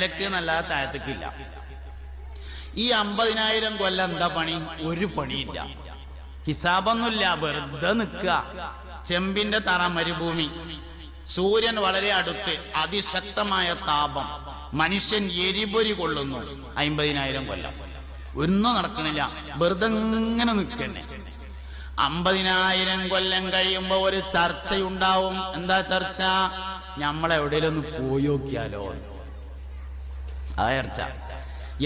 മേലക്ക് എന്നല്ലാതെ താഴത്തേക്കില്ല. ഈ അമ്പതിനായിരം കൊല്ലം എന്താ പണി? ഒരു പണിയില്ല. ഹിസാബൊന്നുമില്ല. വെറുതെ നിൽക്കുക. ചെമ്പിന്റെ തറ മരുഭൂമി. സൂര്യൻ വളരെ അടുത്ത്. അതിശക്തമായ താപം. മനുഷ്യൻ എരിപൊരി കൊള്ളുന്നു. അമ്പതിനായിരം കൊല്ലം. ഒന്നും നടക്കണില്ല വെറുതെ ഇങ്ങനെ നിൽക്കണേ അമ്പതിനായിരം കൊല്ലം കഴിയുമ്പോ ഒരു ചർച്ചയുണ്ടാവും. എന്താ ചർച്ച? നമ്മളെവിടെയെങ്കിലും പോയി നോക്കിയാലോ. ആ ചർച്ച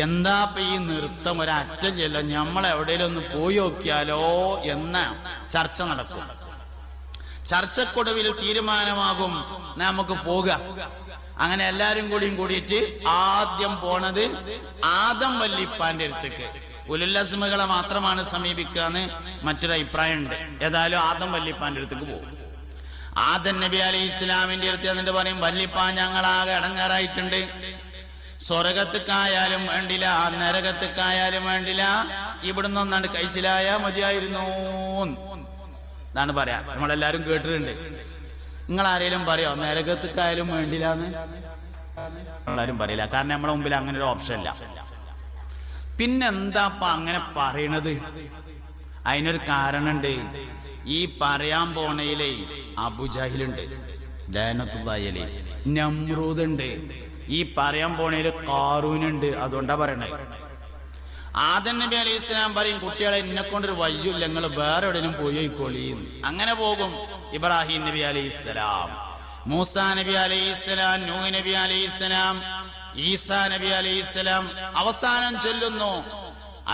എന്താ ഇപ്പൊ ഈ നൃത്തം ഒരറ്റം ചെല്ല നമ്മളെവിടെയെങ്കിലും ഒന്ന് പോയി നോക്കിയാലോ എന്ന ചർച്ച നടക്കും. ചർച്ചക്കൊടുവിൽ തീരുമാനമാകും. നമുക്ക് പോക അങ്ങനെ എല്ലാരും കൂടിയും കൂടിയിട്ട് ആദ്യം പോണത് ആദം വല്ലിപ്പാന്റെ അടുത്തേക്ക്. ഉലുല്ലസ്മകളെ മാത്രമാണ് സമീപിക്കാന്ന് മറ്റൊരു അഭിപ്രായം ഉണ്ട് ഏതായാലും ആദം വല്ലിപ്പാന്റെ അടുത്തേക്ക് പോകും. ആദം നബി അലി ഇസ്ലാമിന്റെ അടുത്ത് എന്നിട്ട് പറയും വല്ലിപ്പാൻ ഞങ്ങളാകെ ഇടങ്ങാറായിട്ടുണ്ട് സ്വർഗത്തുക്കായാലും വേണ്ടില്ല നരകത്തുക്കായാലും വേണ്ടില്ല. ഇവിടുന്ന് ഒന്നാണ്ട് കഴിച്ചിലായ മതിയായിരുന്നു. എന്നാണ് പറയാ. നമ്മളെല്ലാരും കേട്ടിട്ടുണ്ട്. നിങ്ങൾ ആരെങ്കിലും പറയോ നരകത്തുക്കായാലും വേണ്ടില്ലാന്ന്? എല്ലാരും പറയില്ല. കാരണം നമ്മളെ മുമ്പിൽ അങ്ങനെ ഒരു ഓപ്ഷൻ ഇല്ല. പിന്നെന്താ അങ്ങനെ പറയണത്? അതിനൊരു കാരണമുണ്ട് ഈ പറയാൻ പോണയിലെ അബുജാഹിലുണ്ട്. ലാനത്തുള്ളായലേ നമ്രൂദുണ്ട്. ഈ പറയാൻ പോണേൽ കാറൂനുണ്ട്. അതുകൊണ്ടാ പറയണേ. ആദൻ നബി അലൈഹി ഇസ്ലാം പറയും കുട്ടികളെ എന്നെ കൊണ്ടൊരു വയ്യൂല്ല നിങ്ങൾ വേറെ എവിടെയും പോയി പോയിക്കോളി അങ്ങനെ പോകും ഇബ്രാഹിം നബി അലൈഹി ഇസ്ലാം മൂസ നബി അലൈഹി ഇസ്ലാം നൂ നബി അലൈഹി ഇസ്ലാം ഈസാ നബി അലൈഹി ഇസ്ലാം അവസാനം ചൊല്ലുന്നു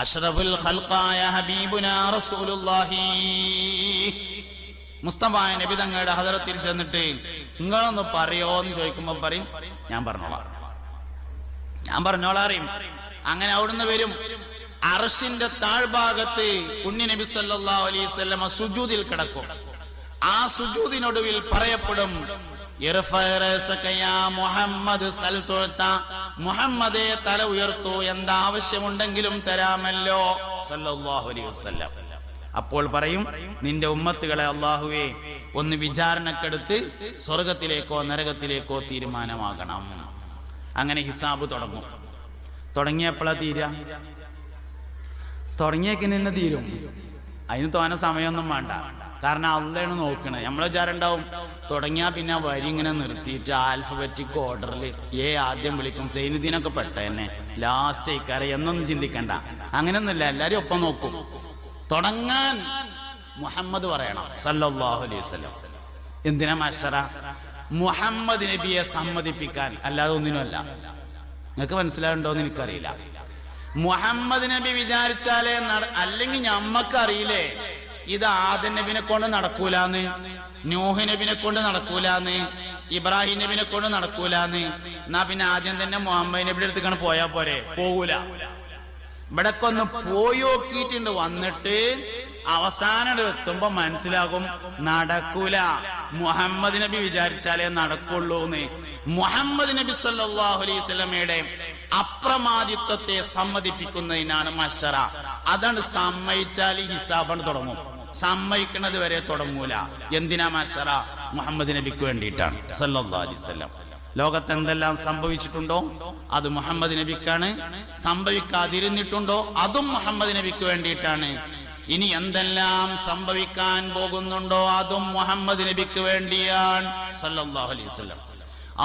അഷ്റഫുൽ ഖൽഖായ ഹബീബുനാ റസൂലുള്ളാഹി. മുസ്തഫായ നബി തങ്ങളുടെ ഹദറത്തിൽ ചെന്നിട്ട് നിങ്ങളൊന്ന് പറയോ എന്ന് ചോദിക്കുമ്പോ പറയും ഞാൻ പറഞ്ഞോളാം. ഞാൻ പറഞ്ഞോളാം അറിയും. അങ്ങനെ അവിടുന്ന് വരും. അർഷിന്റെ താഴ്ഭാഗത്ത് ഉണ്ണി നബി സല്ലാ അലൈഹി വസല്ലമ സുജൂദിൽ കിടക്കും. ആ സുജൂദിനൊടുവിൽ പറയപ്പെടും മുഹമ്മദ് തല ഉയർത്തു എന്താവശ്യമുണ്ടെങ്കിലും തരാമല്ലോ സല്ലല്ലാഹു അലൈഹി അപ്പോൾ പറയും നിന്റെ ഉമ്മത്തുകളെ അള്ളാഹുവേ ഒന്ന് വിചാരണക്കെടുത്ത് സ്വർഗത്തിലേക്കോ നരകത്തിലേക്കോ തീരുമാനമാകണം. അങ്ങനെ ഹിസാബ് തുടങ്ങും. തുടങ്ങിയപ്പോഴാ തീര? തുടങ്ങിയേക്കിന് തന്നെ തീരും? അതിന് തോന്നെ സമയമൊന്നും വേണ്ട. കാരണം അവളാണ് നോക്കണത്. നമ്മളെ വിചാരം ഉണ്ടാവും തുടങ്ങിയാ പിന്നെ വരി ഇങ്ങനെ നിർത്തിയിട്ട് ആൽഫബറ്റിക് ഓർഡറിൽ ഏ ആദ്യം വിളിക്കും സൈനുദ്ദീനൊക്കെ പെട്ട തന്നെ ലാസ്റ്റ് ഇക്കാരെ എന്നൊന്നും ചിന്തിക്കണ്ട. അങ്ങനെയൊന്നുമില്ല എല്ലാരും ഒപ്പം നോക്കും. തുടങ്ങാൻ മുഹമ്മദ് പറയണം. സല്ലല്ലാഹു അലൈഹി വസല്ലം. എന്തിനാ മാഷറ? മുഹമ്മദ് നബിയെ സമ്മതിപ്പിക്കാൻ. അല്ലാതെ ഒന്നിനുമല്ല. നിങ്ങൾക്ക് മനസ്സിലാവുണ്ടോന്ന് എനിക്കറിയില്ല. മുഹമ്മദ് നബി വിചാരിച്ചാലേ അല്ലെങ്കിൽ ഞമ്മക്കറിയില്ലേ ഇത് ആദൻ നബിനെ കൊണ്ട് നടക്കൂലാന്ന് നൂഹ് നബിനെ കൊണ്ട് നടക്കൂലാന്ന് ഇബ്രാഹിം നബിനെ കൊണ്ട് നടക്കൂലാന്ന് എന്നാ പിന്നെ ആദ്യം തന്നെ മുഹമ്മദ് നബിയുടെ അടുത്തേക്കാണ് പോയാ പോരെ? പോകൂല ഇവിടൊക്കെ ഒന്ന് പോയി നോക്കിയിട്ടുണ്ട് വന്നിട്ട് അവസാനം എത്തുമ്പോ മനസ്സിലാകും നടക്കൂല. മുഹമ്മദ് നബി വിചാരിച്ചാലേ നടക്കുള്ളൂ എന്ന് മുഹമ്മദ് നബി സല്ലല്ലാഹു അലൈഹി അപ്രമാദിത്വത്തെ സമ്മതിപ്പിക്കുന്നതിനാണ് മഷറ. അതാണ് സമ്മതിച്ചാൽ ഹിസാബാണ് തുടങ്ങും. സമ്മതിക്കുന്നത് വരെ തുടങ്ങൂല. എന്തിനാ മഷറ? മുഹമ്മദ് നബിക്ക് വേണ്ടിയിട്ടാണ്. സല്ലാ അലൈഹി ലോകത്ത് എന്തെല്ലാം സംഭവിച്ചിട്ടുണ്ടോ? അത് മുഹമ്മദ് നബിക്കാണ്. സംഭവിക്കാതിരുന്നിട്ടുണ്ടോ? അതും മുഹമ്മദ് നബിക്ക് വേണ്ടിയിട്ടാണ്. ഇനി എന്തെല്ലാം സംഭവിക്കാൻ പോകുന്നുണ്ടോ? അതും മുഹമ്മദ് നബിക്ക് വേണ്ടിയാണ്. സല്ലല്ലാഹു അലൈഹി വസല്ലം.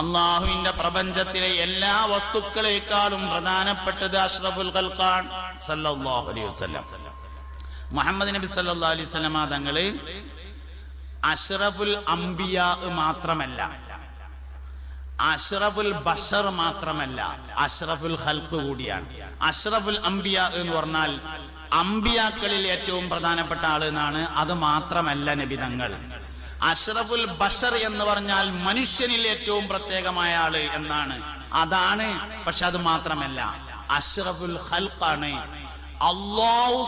അള്ളാഹുവിന്റെ പ്രപഞ്ചത്തിലെ എല്ലാ വസ്തുക്കളെക്കാളും പ്രധാനപ്പെട്ടത് അഷ്റഫുൽ ഖൽഖാൻ സല്ലല്ലാഹു അലൈഹി വസല്ലം. മുഹമ്മദ് നബി സല്ലല്ലാഹു അലൈഹി തങ്ങൾ അഷ്റഫുൽ അംബിയ മാത്രമല്ല. അഷ്റഫുൽ ബഷർ മാത്രമല്ല അഷ്റഫുൽ ഹൽക്ക് കൂടിയാണ്. അഷ്റഫുൽ അംബിയ എന്ന് പറഞ്ഞാൽ അംബിയാക്കളിൽ ഏറ്റവും പ്രധാനപ്പെട്ട ആൾ എന്നാണ്. അത് മാത്രമല്ല നബിതങ്ങൾ അഷ്റഫുൽ ബഷർ എന്ന് പറഞ്ഞാൽ മനുഷ്യനിൽ ഏറ്റവും പ്രത്യേകമായ ആൾ എന്നാണ്. അതാണ് പക്ഷെ അത് മാത്രമല്ല അഷ്റഫുൽ ഹൽക്കാണ് അള്ളാഹു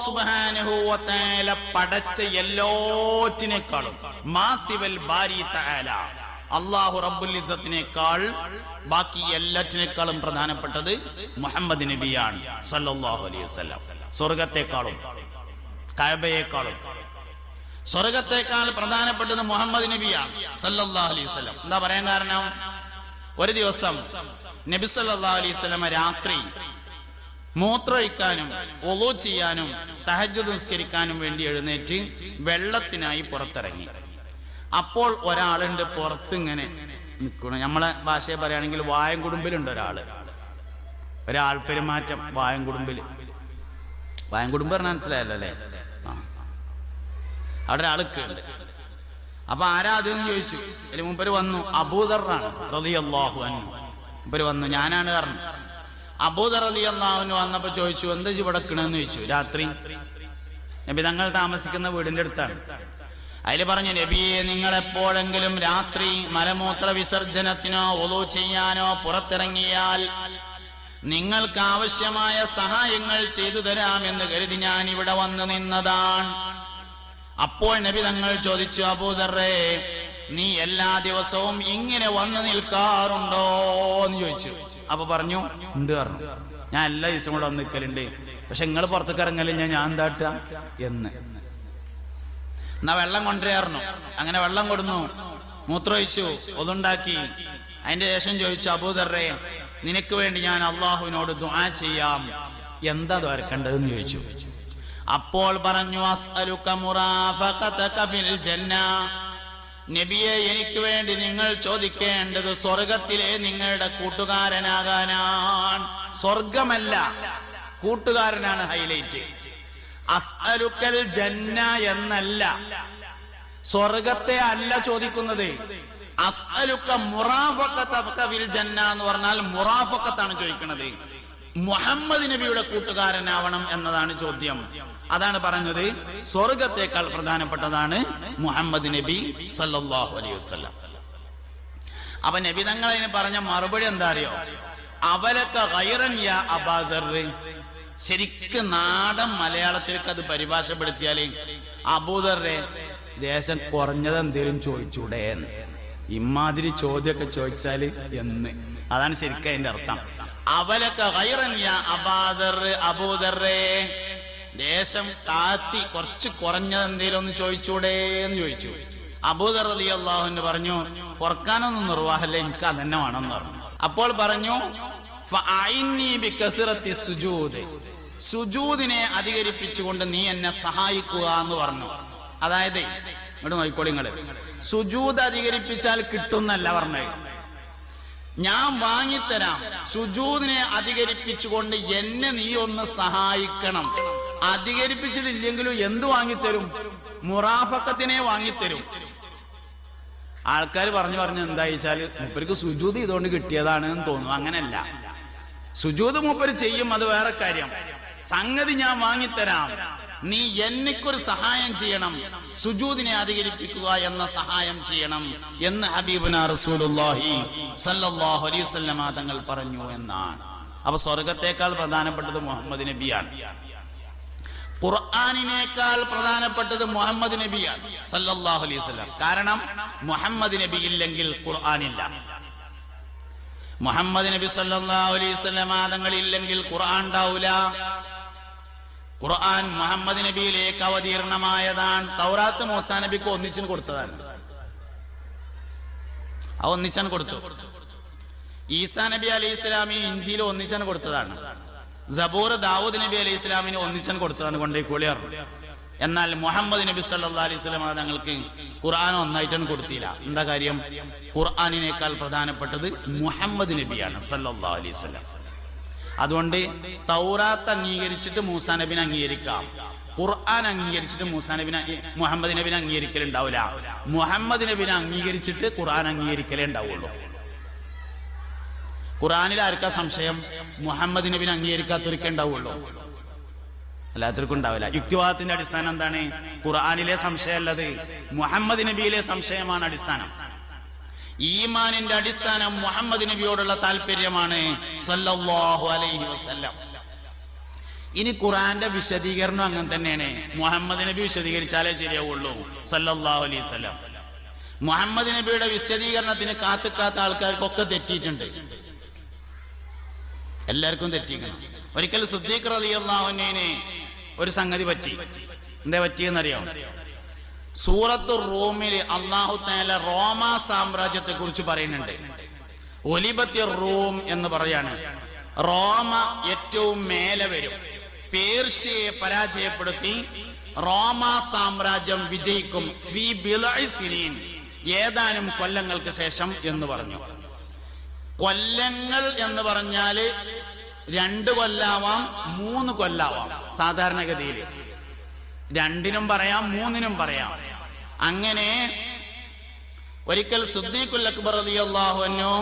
തആല പടച്ച എല്ലാറ്റിനേക്കാളും മാസിവൽ ബാരി തആല. അള്ളാഹു റബ്ബുൽ ഇസ്സത്തിനേക്കാൾ ബാക്കി എല്ലാറ്റിനേക്കാളും പ്രധാനപ്പെട്ടത് മുഹമ്മദ് നബിയാണ് സല്ലല്ലാഹു അലൈഹി വസല്ലം. സ്വർഗത്തെക്കാളും കഅബയേക്കാളും. സ്വർഗത്തെക്കാൾ പ്രധാനപ്പെട്ടത് മുഹമ്മദ് നബിയാണ് സല്ലാഹു അലൈഹി വസല്ലം. എന്താ പറയാൻ കാരണം? ഒരു ദിവസം നബി സല്ലാ അലൈഹി സ്വലമ രാത്രി മൂത്രമൊഴിക്കാനും ഒളു ചെയ്യാനും തഹജ് നിസ്കരിക്കാനും വേണ്ടി എഴുന്നേറ്റ് വെള്ളത്തിനായി പുറത്തിറങ്ങി. അപ്പോൾ ഒരാളുണ്ട് പുറത്തിങ്ങനെ നിൽക്കണം നമ്മളെ ഭാഷയെ പറയുകയാണെങ്കിൽ വായം കുടുംബിലുണ്ട് ഒരാൾ. ഒരാൾ പെരുമാറ്റം വായം കുടുംബിൽ വായം കുടുംബം പറഞ്ഞാൽ മനസ്സിലായല്ലോ അല്ലേ? ആ. അവിടെ ഒരാൾക്ക് അപ്പൊ ആരാ അതെന്ന് ചോദിച്ചു. അതിന് മുമ്പര് വന്നു അബൂദറാണ് മുമ്പര് വന്നു ഞാനാണ് കാരണം അബൂദർ അലി അള്ളാഹുവിന് വന്നപ്പോ ചോദിച്ചു എന്താ ഇവിടെ കിണെന്ന് ചോദിച്ചു. രാത്രി. നബി തങ്ങൾ താമസിക്കുന്ന വീടിന്റെ അടുത്താണ്. അതിൽ പറഞ്ഞു നബിയെ നിങ്ങൾ എപ്പോഴെങ്കിലും രാത്രി മലമൂത്ര വിസർജനത്തിനോ ഒതു ചെയ്യാനോ പുറത്തിറങ്ങിയാൽ നിങ്ങൾക്ക് ആവശ്യമായ സഹായങ്ങൾ ചെയ്തു തരാമെന്ന് കരുതി ഞാൻ ഇവിടെ വന്നു നിന്നതാണ്. അപ്പോൾ നബി തങ്ങൾ ചോദിച്ചു അബൂദറേ നീ എല്ലാ ദിവസവും ഇങ്ങനെ വന്നു നിൽക്കാറുണ്ടോ? എന്ന് ചോദിച്ചു. അപ്പൊ പറഞ്ഞു ഉണ്ട് പറഞ്ഞു. ഞാൻ എല്ലാ ദിവസവും കൂടെ വന്ന് നിൽക്കലുണ്ട്. പക്ഷെ നിങ്ങൾ പുറത്തേക്ക് ഇറങ്ങലില്ല ഞാൻ എന്താട്ട എന്ന്. എന്നാ വെള്ളം കൊണ്ടുവരാറുന്നു അങ്ങനെ വെള്ളം കൊടുന്നു. മൂത്രമൊഴിച്ചു ഒതുണ്ടാക്കി. അതിന്റെ ശേഷം ചോദിച്ചു അബൂദറേ നിനക്ക് വേണ്ടി ഞാൻ അള്ളാഹുവിനോട് ദുആ ചെയ്യാം. എന്താ ദ്വാരക്കേണ്ടതെന്ന് ചോദിച്ചു. അപ്പോൾ പറഞ്ഞു നബിയെ എനിക്ക് വേണ്ടി നിങ്ങൾ ചോദിക്കേണ്ടത് സ്വർഗത്തിലെ നിങ്ങളുടെ കൂട്ടുകാരനാകാനാണ്. സ്വർഗമല്ല കൂട്ടുകാരനാണ് ഹൈലൈറ്റ്. അസ്അലുക്കൽ ജന്ന എന്നല്ല. സ്വർഗത്തെ അല്ല ചോദിക്കുന്നത്. അസ്അലുക്ക മുറാഫഖത ഫിൽ ജന്ന എന്ന് പറഞ്ഞാൽ മുറാഫക്കത്താണ് ചോദിക്കുന്നത്. മുഹമ്മദ് നബിയുടെ കൂട്ടുകാരനാവണം എന്നതാണ് ചോദ്യം. അതാണ് പറഞ്ഞത്. സ്വർഗത്തെക്കാൾ പ്രധാനപ്പെട്ടതാണ് മുഹമ്മദ് നബി സല്ലല്ലാഹു അലൈഹി വസല്ലം. അപ്പൊ നബി തങ്ങൾ അതിന് പറഞ്ഞ മറുപടി എന്താ അറിയോ? അവരൊക്കെ ശരിക്കും നാടൻ മലയാളത്തിലേക്ക് അത് പരിഭാഷപ്പെടുത്തിയാലേ അബൂദറെ ദേശം കുറഞ്ഞത് എന്തേലും ചോദിച്ചൂടെ എന്ന്. ഇമാതിരി ചോദ്യമൊക്കെ ചോദിച്ചാൽ എന്ന്. അതാണ് ശരിക്കും അതിന്റെ അർത്ഥം. അവലൊക്കെ അബൂദറേ. ദേശം താത്തി കുറച്ച് കുറഞ്ഞത് എന്തേലും ഒന്ന് ചോദിച്ചൂടെ എന്ന് ചോദിച്ചു. അബൂദർ അലി അള്ളാഹു പറഞ്ഞു കുറക്കാനൊന്നും നിർവാഹല്ല എനിക്ക് അതന്നെ വേണമെന്ന് പറഞ്ഞു. അപ്പോൾ പറഞ്ഞു സുജൂദിനെ അധികരിപ്പിച്ചുകൊണ്ട് നീ എന്നെ സഹായിക്കുക എന്ന് പറഞ്ഞു. അതായത് ഇങ്ങോട്ട് നോക്കിക്കോളി സുജൂദ് അധികരിപ്പിച്ചാൽ കിട്ടുന്നല്ല പറഞ്ഞത്. ഞാൻ വാങ്ങിത്തരാം. സുജൂദിനെ അധികരിപ്പിച്ചുകൊണ്ട് എന്നെ നീ ഒന്ന് സഹായിക്കണം. അധികരിപ്പിച്ചിട്ടില്ലെങ്കിലും എന്ത് വാങ്ങിത്തരും? മുറാഫക്കത്തിനെ വാങ്ങിത്തരും. ആൾക്കാർ പറഞ്ഞു പറഞ്ഞു എന്താ വെച്ചാൽ മൂപ്പർക്ക് സുജൂത് ഇതുകൊണ്ട് കിട്ടിയതാണ് എന്ന് തോന്നുന്നു. അങ്ങനല്ല. സുജൂത് മൂപ്പര് ചെയ്യും അത് വേറെ കാര്യം. സംഗതി ഞാൻ വാങ്ങിത്തരാം. നീ എനിക്കൊരു സഹായം ചെയ്യണം. സുജൂദിനെ അധികരിപ്പിക്കുക എന്ന സഹായം ചെയ്യണം എന്ന് ഹബീബുന അലൈഹി തങ്ങൾ പറഞ്ഞു എന്നാണ്. അപ്പൊ സ്വർഗത്തെക്കാൾ പ്രധാനപ്പെട്ടത് മുഹമ്മദ് നബിയാണ്. ഖുർആാനിനേക്കാൾ പ്രധാനപ്പെട്ടത് മുഹമ്മദ് നബിയാണ് സല്ലല്ലാഹു അലൈഹി വസല്ലം. കാരണം മുഹമ്മദ് നബി ഇല്ലെങ്കിൽ ഖുർആാനില്ല മുഹമ്മദ് നബി സല്ലല്ലാഹു അലൈഹി വസല്ലം ആദങ്ങളില്ലെങ്കിൽ ഖുർആൻ ഉണ്ടാവൂല. ഖുർആൻ മുഹമ്മദ് നബിയിലേക്ക് അവതീർണമായതാണ്. തൗറാത്ത് മൂസാ നബിക്ക് ഒന്നിച്ചിന് കൊടുത്തതാണ്. ആ ഒന്നിച്ചാണ് കൊടുത്തു. ഈസാ നബി അലൈഹി ഇസ്ലാമി ഇഞ്ചിയിൽ ഒന്നിച്ചാണ് കൊടുത്തതാണ്. സബൂർ ദാവൂദ് നബി അലൈഹി ഇസ്ലാമിന് ഒന്നിച്ചാണ് കൊടുത്തതാണ് കൊണ്ടേ കൂളിയർ. എന്നാൽ മുഹമ്മദ് നബി സല്ലാ അലൈഹി സ്വലാമ തങ്ങൾക്ക് ഖുർആൻ ഒന്നായിട്ടാണ് കൊടുത്തില്ല. എന്താ കാര്യം? ഖുർആാനിനേക്കാൾ പ്രധാനപ്പെട്ടത് മുഹമ്മദ് നബിയാണ് സല്ലാ അലൈഹി വസല്ലം. അതുകൊണ്ട് തൗറാത്ത് അംഗീകരിച്ചിട്ട് മൂസാ നബിനെ അംഗീകരിക്കാം. ഖുർആൻ അംഗീകരിച്ചിട്ട് മൂസാ നബിനെ മുഹമ്മദ് നബിനെ അംഗീകരിക്കലുണ്ടാവില്ല. മുഹമ്മദ് നബിനെ അംഗീകരിച്ചിട്ട് ഖുർആൻ അംഗീകരിക്കലേ ഉണ്ടാവുള്ളൂ. ഖുറാനിൽ ആർക്കാ സംശയം? മുഹമ്മദ് നബിനെ അംഗീകരിക്കാത്തവർക്കേ ഉണ്ടാവുള്ളൂ. അല്ലാത്തവർക്കും ഉണ്ടാവില്ല. യുക്തിവാദത്തിന്റെ അടിസ്ഥാനം എന്താണ്? ഖുർആനിലെ സംശയമല്ലത് മുഹമ്മദ് നബിയിലെ സംശയമാണ് അടിസ്ഥാനം. ഈമാനിന്റെ അടിസ്ഥാനം മുഹമ്മദ് നബിയോടുള്ള താല്പര്യമാണ്. സല്ലല്ലാഹു അലൈഹി വസല്ലം. ഇനി ഖുറാന്റെ വിശദീകരണം അങ്ങനെ തന്നെയാണ്. മുഹമ്മദ് നബി വിശദീകരിച്ചാലേ ശരിയാവുള്ളൂ. സല്ലല്ലാഹു അലൈഹി വസല്ലം. മുഹമ്മദ് നബിയുടെ വിശദീകരണത്തിന് കാത്തുക്കാത്ത ആൾക്കാർക്കൊക്കെ തെറ്റിയിട്ടുണ്ട്. എല്ലാവർക്കും തെറ്റിക്കണം ഒരിക്കൽ സുദ്ദീഖ് അൻഹുവിനെ ഒരു സംഗതി പറ്റി. എന്താ പറ്റിയെന്നറിയാം? സൂറത്തു റൂമിൽ അള്ളാഹു താല റോമ സാമ്രാജ്യത്തെ കുറിച്ച് പറയുന്നുണ്ട്. ഒലിബത്തി റൂം എന്ന് പറയാണ്. റോമ ഏറ്റവും മേലെ വരും. പേർഷ്യയെ പരാജയപ്പെടുത്തി റോമ സാമ്രാജ്യം വിജയിക്കും. ഏതാനും കൊല്ലങ്ങൾക്ക് ശേഷം എന്ന് പറഞ്ഞു. കൊല്ലങ്ങൾ എന്ന് പറഞ്ഞാൽ രണ്ട് കൊല്ലാവാം മൂന്ന് കൊല്ലാവാം സാധാരണഗതിയിൽ രണ്ടിനും പറയാം മൂന്നിനും പറയാം. അങ്ങനെ ഒരിക്കൽ സുദ്ദീഖുൽ അക്ബർ റളിയല്ലാഹു അൻഹു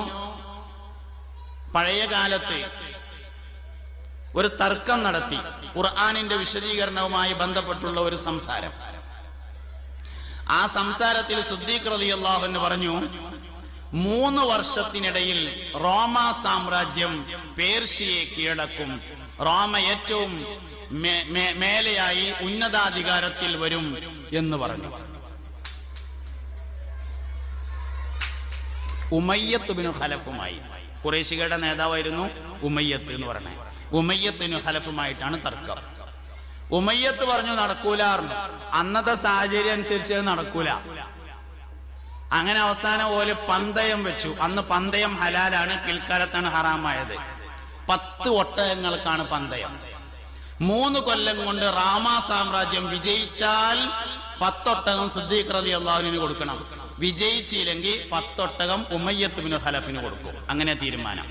പഴയ കാലത്ത് ഒരു തർക്കം നടത്തി ഖുർആാനിന്റെ വിശദീകരണവുമായി ബന്ധപ്പെട്ടുള്ള ഒരു സംസാരം. ആ സംസാരത്തിൽ സുദ്ദീഖ് റളിയല്ലാഹു അൻഹു പറഞ്ഞു മൂന്ന് വർഷത്തിനിടയിൽ റോമ സാമ്രാജ്യം പേർഷ്യയെ കീഴടക്കും. റോമ ഏറ്റവും മേലെയായി ഉന്നതാധികാരത്തിൽ വരും എന്ന് പറഞ്ഞു. ഉമയ്യത്ത് ഹലഫുമായി കുറേശികളുടെ നേതാവായിരുന്നു ഉമയ്യത്ത് എന്ന് പറഞ്ഞത് ഉമയ്യത്തിനു ഹലഫുമായിട്ടാണ് തർക്കം. ഉമയ്യത്ത് പറഞ്ഞു നടക്കൂലാർന്നു അന്നത്തെ സാഹചര്യം അനുസരിച്ച് നടക്കൂല. അങ്ങനെ അവസാനം ഓൽ പന്തയം വെച്ചു. അന്ന് പന്തയം ഹലാലാണ് പിൽക്കാലത്താണ് ഹറാമായത്. പത്ത് ഒട്ടകങ്ങൾക്കാണ് പന്തയം. മൂന്ന് കൊല്ലം കൊണ്ട് റാമ സാമ്രാജ്യം വിജയിച്ചാൽ പത്തൊട്ടകം സിദ്ദീഖ് റതി അള്ളാഹുവിന് കൊടുക്കണം. വിജയിച്ചില്ലെങ്കിൽ പത്തൊട്ടകം ഉമയ്യത്ത് ബിനു ഖലഫിന് കൊടുക്കും. അങ്ങനെ തീരുമാനം.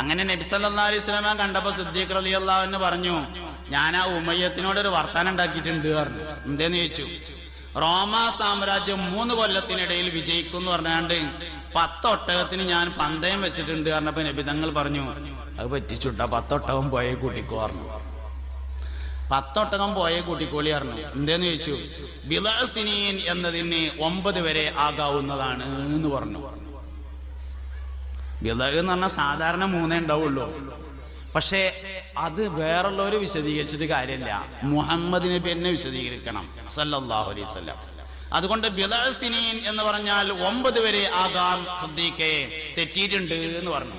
അങ്ങനെ നബി സല്ലല്ലാഹു അലൈഹി സ്വലാമ കണ്ടപ്പോൾ സിദ്ദീഖ് റളി അള്ളാഹുവിന് പറഞ്ഞു ഞാൻ ആ ഉമയ്യത്തിനോട് ഒരു വർത്താനം ഉണ്ടാക്കിയിട്ടുണ്ട് പറഞ്ഞു. എന്തേന്ന് ചോദിച്ചു? റോമ സാമ്രാജ്യം മൂന്ന് കൊല്ലത്തിനിടയിൽ വിജയിക്കും എന്ന് പറഞ്ഞാണ്ട് പത്തൊട്ടകത്തിന് ഞാൻ പന്തയം വെച്ചിട്ടുണ്ട് പറഞ്ഞപ്പോ നബിതങ്ങൾ പറഞ്ഞു അത് പറ്റിച്ചുട്ട പത്തൊട്ടകം പോയേ കൂട്ടിക്കോ പറഞ്ഞു. പത്തൊട്ടകം പോയേ കൂട്ടിക്കോളി പറഞ്ഞു. എന്തേന്ന് ചോദിച്ചു? ബിലാസിനീൻ എന്നതിന് ഒമ്പത് വരെ ആകാവുന്നതാണ് എന്ന് പറഞ്ഞു. ബിലഹ് എന്ന് പറഞ്ഞാൽ സാധാരണ മൂന്നേ ഉണ്ടാവുള്ളൂ. പക്ഷേ അത് വേറുള്ളവർ വിശദീകരിച്ചിട്ട് കാര്യമില്ല. മുഹമ്മദ് നബി വിശദീകരിക്കണം. സല്ലല്ലാഹു അലൈഹി അതുകൊണ്ട് ബിലഹസിനീൻ എന്ന് പറഞ്ഞാൽ ഒമ്പത് വരെ ആകാം. ശ്രദ്ധിക്കേ തെറ്റിയിട്ടുണ്ട് എന്ന് പറഞ്ഞു.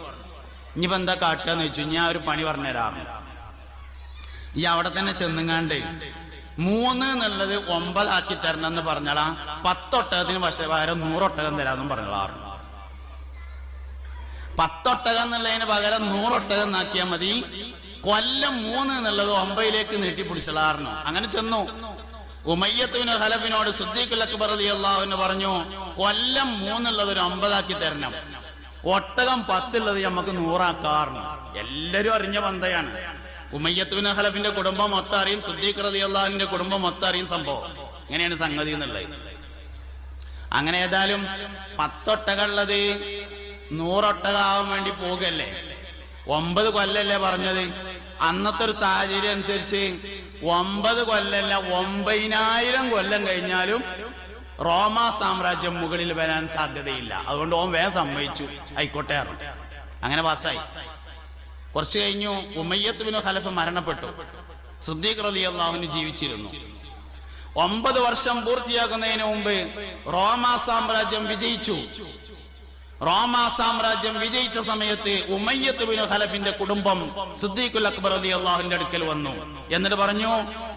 ഇനിയിപ്പോ എന്താ കാട്ടുക എന്ന് വെച്ചു ഞാൻ ഒരു പണി പറഞ്ഞുതരാം. ഈ അവിടെ തന്നെ ചെന്നുങ്ങാണ്ട് മൂന്ന് എന്നുള്ളത് ഒമ്പതാക്കി തരണം എന്ന് പറഞ്ഞാൽ പത്തൊട്ടകത്തിന് പക്ഷേ പകരം നൂറൊട്ടകം തരാമെന്നും പറഞ്ഞോളാറുണ്ട് പത്തൊട്ടകം എന്നുള്ളതിന് പകരം നൂറൊട്ടകം എന്നാക്കിയാൽ മതി. കൊല്ലം മൂന്ന് എന്നുള്ളത് ഒമ്പതിലേക്ക് നീട്ടിപ്പിടിച്ചളാറുന്നു അങ്ങനെ ചെന്നു. ഉമയ്യത്തുവിന് ഹലഫിനോട് സുദ്ദീഖുൽ അക്ബർ അള്ളാഹുവിന് പറഞ്ഞു കൊല്ലം മൂന്നുള്ളത് ഒരു ഒമ്പതാക്കി തരണം. ഒട്ടകം പത്തുള്ളത് നമുക്ക് നൂറാക്കാറുണ്ട് എല്ലാരും അറിഞ്ഞ പന്തയാണ്. ഉമയ്യത്തുവിന് ഹലഫിന്റെ കുടുംബം മൊത്താറിയും സുദ്ദീഖ് റതി അള്ളാഹിന്റെ കുടുംബം മൊത്താറിയും സംഭവം. ഇങ്ങനെയാണ് സംഗതി എന്നുള്ളത്? അങ്ങനെ ഏതായാലും പത്തൊട്ടകളുള്ളത് നൂറൊട്ടകാവാൻ വേണ്ടി പോകല്ലേ ഒമ്പത് കൊല്ലല്ലേ പറഞ്ഞത്? അന്നത്തെ ഒരു സാഹചര്യം അനുസരിച്ച് ഒമ്പത് കൊല്ലല്ല ഒമ്പതിനായിരം കൊല്ലം കഴിഞ്ഞാലും റോമ സാമ്രാജ്യം മുകളിൽ വരാൻ സാധ്യതയില്ല. അതുകൊണ്ട് ഓം വേ സമ്മതിച്ചു. ആയിക്കോട്ടെ അങ്ങനെ പാസ്സായി. കുറച്ചു കഴിഞ്ഞു ഉമയ്യത്ത് ബിനു ഖലഫ് മരണപ്പെട്ടു. സുദ്ദീഖ് അള്ളാഹുവിന് ജീവിച്ചിരുന്നു. ഒമ്പത് വർഷം പൂർത്തിയാക്കുന്നതിന് മുമ്പ് റോമ സാമ്രാജ്യം വിജയിച്ചു. റോമ സാമ്രാജ്യം വിജയിച്ച സമയത്ത് ഉമയ്യത്ത് ബിനു ഖലഫിന്റെ കുടുംബം സിദ്ദീഖുൽ അക്ബർ അലി അള്ളാഹുവിന്റെ അടുക്കൽ വന്നു. എന്നിട്ട് പറഞ്ഞു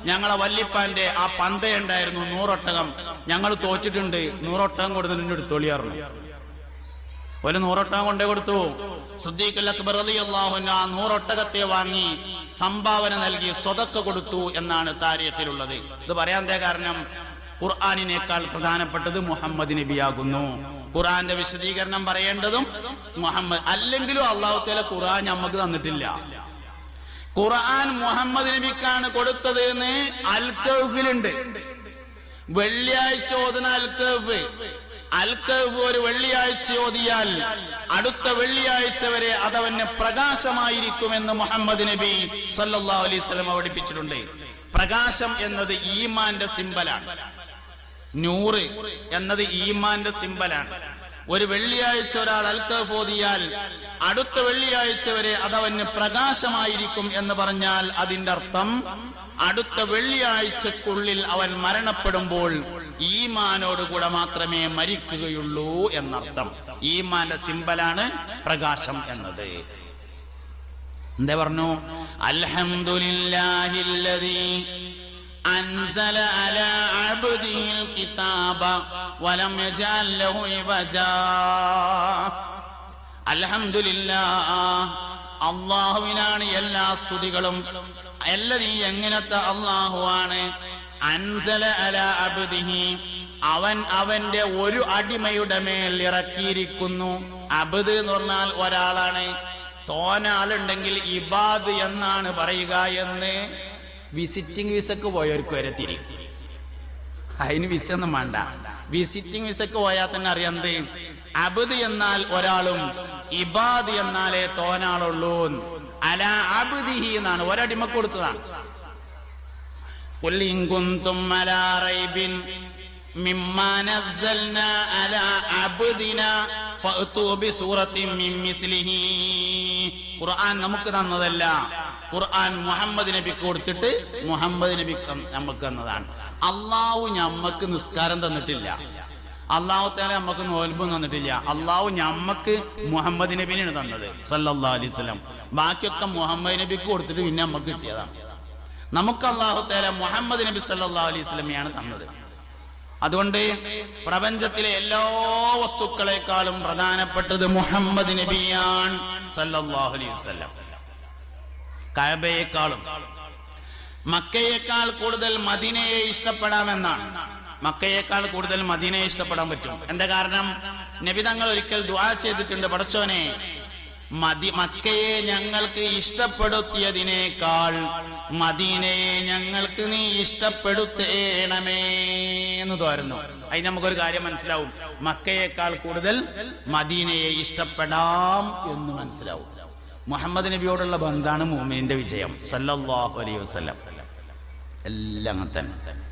ഞങ്ങളെ വല്ലിപ്പാന്റെ ആ പന്തയുണ്ടായിരുന്നു നൂറൊട്ടകം. ഞങ്ങൾ തോറ്റിട്ടുണ്ട്. നൂറൊട്ടകം കൊടുത്തിട്ട് എടുത്തോളിയായിരുന്നു ഒരു നൂറൊട്ടകം കൊണ്ടേ കൊടുത്തു. അക്ബർ നൂറൊട്ടകത്തെ വാങ്ങി സംഭാവന നൽകി സ്വതക്ക കൊടുത്തു എന്നാണ് താരീഖിലുള്ളത്. ഇത് പറയാൻ കാരണം? ഖുർആാനിനേക്കാൾ പ്രധാനപ്പെട്ടത് മുഹമ്മദ് നബിയാകുന്നു. ഖുർആന്റെ വിശദീകരണം പറയേണ്ടതും മുഹമ്മദ് അല്ലെങ്കിലും അള്ളാഹുത്തേലെ തല ഖുർആൻ നമുക്ക് തന്നിട്ടില്ല. ഖുർആൻ മുഹമ്മദ് നബിക്കാണ് കൊടുത്തത് എന്ന് അൽക്കൗഫിലുണ്ട് വെള്ളിയാഴ്ച ഓതുന്ന അൽക്കൗഫ് അൽക്കൗഫ് ഒരു വെള്ളിയാഴ്ച ഓതിയാൽ അടുത്ത വെള്ളിയാഴ്ച വരെ അതവന് പ്രകാശമായിരിക്കുമെന്ന് മുഹമ്മദ് നബി സല്ലാ അലൈഹി വസല്ലം പഠിപ്പിച്ചിട്ടുണ്ട് പ്രകാശം എന്നത് ഈമാന്റെ സിമ്പലാണ്. നൂറ് എന്നത് ഈമാന്റെ സിമ്പലാണ്. ഒരു വെള്ളിയാഴ്ച ഒരാൾ അൽക്കഫ് ഓതിയാൽ അടുത്ത വെള്ളിയാഴ്ച വരെ അതവന് പ്രകാശമായിരിക്കും എന്ന് പറഞ്ഞാൽ അതിന്റെ അർത്ഥം അടുത്ത വെള്ളിയാഴ്ചക്കുള്ളിൽ അവൻ മരണപ്പെടുമ്പോൾ ഈമാനോടുകൂടെ മാത്രമേ മരിക്കുകയുള്ളൂ എന്നർത്ഥം ഈമാന്റെ സിമ്പലാണ് പ്രകാശം എന്നത് എന്താ പറഞ്ഞു അൽഹംദുലില്ലാഹില്ലദീ أنزل على عبده الكتاب ولم يجعل له عوجا അൽഹംദുലില്ലാ അള്ളാഹുവിനാണ് എല്ലാ സ്തുതികളും എല്ലതീ എങ്ങനത്തെ അള്ളാഹുവാണ് അൻസല അല അബ്ദിഹി. അവൻ അവന്റെ ഒരു അടിമയുടെ മേൽ ഇറക്കിയിരിക്കുന്നു. അബ്ദ് എന്ന് പറഞ്ഞാൽ ഒരാളാണ്. തോനാളുണ്ടെങ്കിൽ ഇബാദ് എന്നാണ് പറയുക എന്ന് വിസിറ്റിംഗ് വിസക്ക് പോയവർക്ക് വരെ തിരിയും. അതിന് വിസ ഒന്നും വേണ്ട. വിസിറ്റിംഗ് വിസക്ക് പോയാൽ തന്നെ അറിയാം എന്ത്? അബദ് എന്നാൽ ഒരാളും ഇബാദ് എന്നാലേ തോനാളുള്ളൂ അല അബുദിഹി എന്നാണ്. ഒരടിമ കൊടുത്തതാണ്. قل إن كنتم على ريب مما نزلنا على عبدنا فأتوا بسورة من مثله ഖുർആൻ നമുക്ക് തന്നതല്ല ഖുർആൻ മുഹമ്മദ് നബിക്ക് കൊടുത്തിട്ട് മുഹമ്മദ് നബിക്ക് തന്ന- നമുക്ക് തന്നതാണ് അള്ളാഹു ഞമ്മക്ക് നിസ്കാരം തന്നിട്ടില്ല അള്ളാഹു താല നമുക്ക് നോൽബും തന്നിട്ടില്ല അള്ളാഹു ഞമ്മക്ക് മുഹമ്മദ് നബിനാണ് തന്നത് സല്ലല്ലാഹു അലൈഹി വസല്ലം ബാക്കിയൊക്കെ മുഹമ്മദ് നബിക്ക് കൊടുത്തിട്ട് പിന്നെ നമുക്ക് കിട്ടിയതാണ് നമുക്ക് അള്ളാഹു തേല മുഹമ്മദ് നബി സല്ലാ അലൈഹി സ്വലമിയാണ് തന്നത്. അതുകൊണ്ട് പ്രപഞ്ചത്തിലെ എല്ലാ വസ്തുക്കളെക്കാളും പ്രധാനപ്പെട്ടത് മുഹമ്മദ് നബിയാണ് സല്ലല്ലാഹു അലൈഹി വസല്ലം. കഅബയേക്കാളും. മക്കയേക്കാൾ കൂടുതൽ മദീനയെ ഇഷ്ടപ്പെടാമെന്നാണ്. മക്കയേക്കാൾ കൂടുതൽ മദീനയെ ഇഷ്ടപ്പെടാൻ പറ്റും. എന്താ കാരണം? നബി തങ്ങൾ ഒരിക്കൽ ദ്വാ ചെയ്തിട്ടുണ്ട്. പടച്ചോനെ മദി മക്കയെ ഞങ്ങൾക്ക് ഇഷ്ടപ്പെടുത്തിയതിനേക്കാൾ മദീനയെ ഞങ്ങൾക്ക് നീ ഇഷ്ടപ്പെടുത്തേണമേ എന്ന് തോരുന്നു. അതിന് നമുക്കൊരു കാര്യം മനസ്സിലാവും. മക്കയേക്കാൾ കൂടുതൽ മദീനയെ ഇഷ്ടപ്പെടാം എന്ന് മനസ്സിലാവും. മുഹമ്മദ് നബിയോടുള്ള ബന്ധാണ് മോമിനിന്റെ വിജയം. സല്ലാഹു അലൈഹി വസല്ലം. എല്ലാം തന്നെ